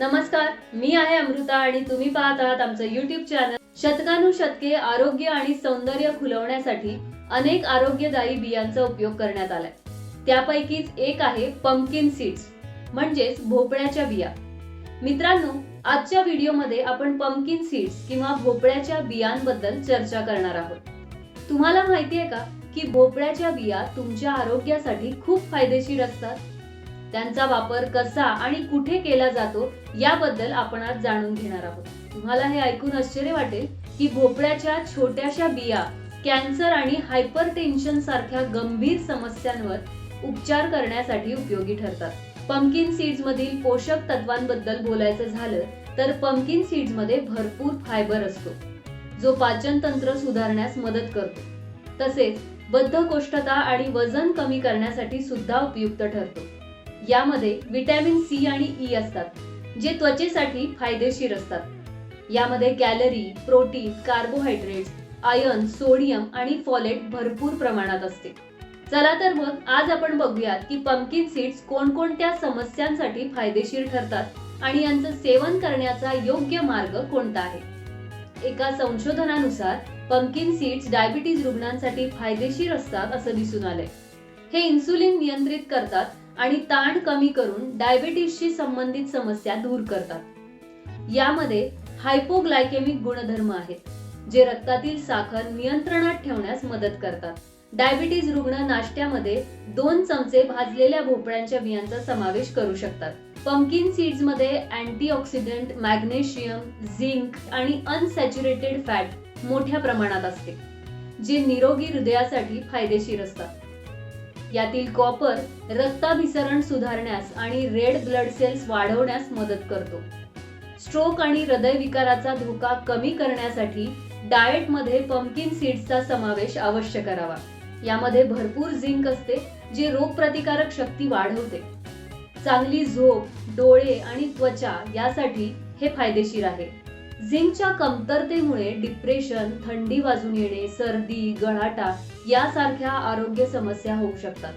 नमस्कार मी आहे अमृता आणि तुम्ही पाहत आहात आमचं युट्यूब चॅनल शतकानुशतके आरोग्य आणि सौंदर्य खुलवण्यासाठी अनेक आरोग्यदायी बियांचा उपयोग करण्यात आलाय. त्यापैकीच एक आहे पंपकिन सीड्स म्हणजेच भोपळ्याच्या बिया. मित्रांनो आजच्या व्हिडिओमध्ये आपण पंपकिन सीड्स किंवा भोपळ्याच्या बियांबद्दल चर्चा करणार आहोत. तुम्हाला माहिती आहे का की भोपळ्याच्या बिया तुमच्या आरोग्यासाठी खूप फायदेशीर असतात? त्यांचा वापर कसा आणि कुठे केला जातो याबद्दल आपण आज जाणून घेणार आहोत. तुम्हाला हे ऐकून आश्चर्य वाटेल की भोपळ्याच्या छोट्याशा बिया कॅन्सर आणि हायपर टेन्शन सारख्या गंभीर समस्यांवर उपचार करण्यासाठी उपयोगी ठरतात. पंकिन सीड्स मधील पोषक तत्वांबद्दल बोलायचं झालं तर पंकिन सीड्समध्ये भरपूर फायबर असतो. जो पाचन तंत्र सुधारण्यास मदत करतो. तसेच बद्धकोष्ठता आणि वजन कमी करण्यासाठी सुद्धा उपयुक्त ठरतो. यामध्ये विटॅमिन सी आणि ई असतात जे त्वचेसाठी फायदेशीर असतात. यामध्ये calorie protein carbohydrates iron sodium आणि फॉलेट भरपूर प्रमाणात असते. चला तर मग आज आपण बघूयात की पंपकिन सीड्स कोणकोणत्या समस्यांसाठी फायदेशीर ठरतात आणि यांचं सेवन करण्याचा योग्य मार्ग कोणता आहे? एका संशोधनानुसार पंपकिन सीड्स डायबिटीज रुग्णांसाठी फायदेशीर असतात असं दिसून आलंय. हे इन्सुलिन नियंत्रित करतात आणि ताण कमी करून डायबिटीसशी संबंधित समस्या दूर करतात. यामध्ये हायपोग्लायकेमिक गुणधर्म आहेत जे रक्तातील साखर नियंत्रणात ठेवण्यास मदत करतात. डायबिटीज रुग्ण नाश्त्यामध्ये दोन चमचे भाजलेल्या भोपळ्यांच्या बियांचा समावेश करू शकतात. पंकिन सीड्समध्ये अँटीऑक्सिडंट मॅग्नेशियम झिंक आणि अनसॅच्युरेटेड फॅट मोठ्या प्रमाणात असते जे निरोगी हृदयासाठी फायदेशीर असतात. यातील कॉपर रक्ताभिसरण सुधारण्यास आणि रेड ब्लड सेल्स वाढवण्यास मदत करतो. स्ट्रोक आणि हृदयविकाराचा धोका कमी करण्यासाठी डाएटमध्ये पंपकिन सीड्सचा समावेश अवश्य करावा. यामध्ये भरपूर झिंक असते जे रोगप्रतिकारक शक्ती वाढवते. चांगली झोप डोळे आणि त्वचा यासाठी हे फायदेशीर आहे. झिंकच्या कमतरतेमुळे डिप्रेशन थंडी वाजून येणे सर्दी गळाटा यासारख्या आरोग्य समस्या होऊ शकतात.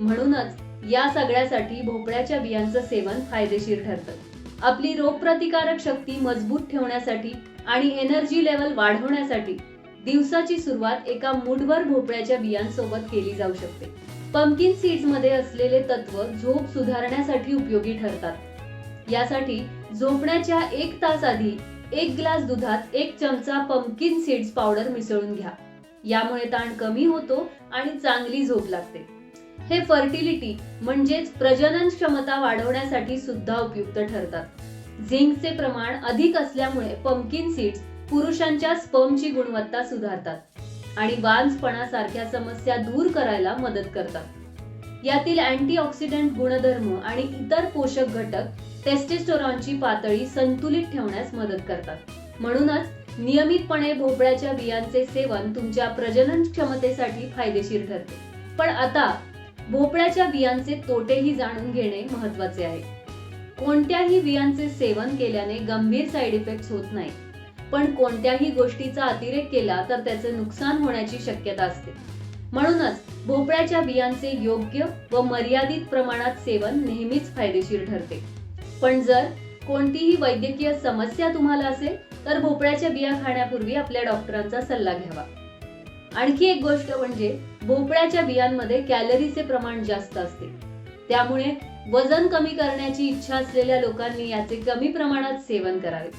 म्हणूनच या सगळ्यासाठी भोपळ्याच्या बियांचं सेवन फायदेशीर ठरतं. आपली रोगप्रतिकारक शक्ती मजबूत ठेवण्यासाठी आणि एनर्जी लेवल वाढवण्यासाठी दिवसाची सुरुवात एका मुठभर भोपळ्याच्या बियांसोबत केली जाऊ शकते. पंपकिन सीड्समध्ये असलेले तत्व झोप सुधारण्यासाठी उपयोगी ठरतात. यासाठी झोपण्याच्या एक तास आधी एक ग्लास दुधात एक चमचा पम्पकिन सीड्स पावडर मिसळून घ्या. यामुळे ताण कमी होतो आणि चांगली झोप लागते. हे फर्टिलिटी म्हणजेच प्रजनन क्षमता वाढवण्यासाठी सुद्धा उपयुक्त ठरतात. झिंकचे प्रमाण अधिक असल्यामुळे पम्पकिन सीड्स पुरुषांच्या स्पर्मची गुणवत्ता सुधारतात आणि वांजपणासारख्या समस्या दूर करायला मदत करतात. यातील अँटीऑक्सिडंट गुणधर्म आणि इतर पोषक घटक टेस्टेस्टोरॉनची पातळी संतुलित ठेवण्यास मदत करतात. म्हणूनच नियमितपणे भोपळ्याच्या बियांचे सेवन तुमच्या प्रजनन क्षमतेसाठी फायदेशीर ठरते. पण आता भोपळ्याच्या बियांचे तोटेही जाणून घेणे महत्त्वाचे आहे. कोणत्याही बियांचे सेवन केल्याने गंभीर साईड इफेक्ट होत नाही पण कोणत्याही गोष्टीचा अतिरेक केला तर त्याचे नुकसान होण्याची शक्यता असते. म्हणूनच भोपळ्याच्या बियांचे योग्य व मर्यादित प्रमाणात सेवन नेहमीच फायदेशीर ठरते. पण जर कोणतीही वैद्यकीय समस्या तुम्हाला असेल तर भोपळ्याच्या बिया खाण्यापूर्वी आपल्या डॉक्टरांचा सल्ला घ्यावा. आणखी एक गोष्ट म्हणजे भोपळ्याच्या बियांमध्ये कॅलरीचे प्रमाण जास्त असते. त्यामुळे वजन कमी करण्याची इच्छा असलेल्या लोकांनी याचे कमी प्रमाणात सेवन करावे.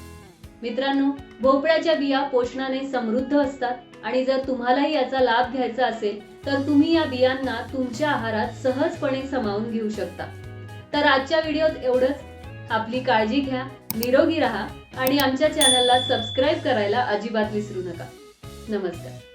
मित्रांनो भोपळ्याच्या बिया पोषणाने समृद्ध असतात आणि जर तुम्हालाही याचा लाभ घ्यायचा असेल तर तुम्ही या बियांना तुमच्या आहारात सहजपणे सामावून घेऊ शकता. तर आजच्या व्हिडिओत एवढंच. आपली काळजी घ्या निरोगी राहा आणि आमच्या चॅनलला सबस्क्राईब करायला अजिबात विसरू नका. नमस्कार.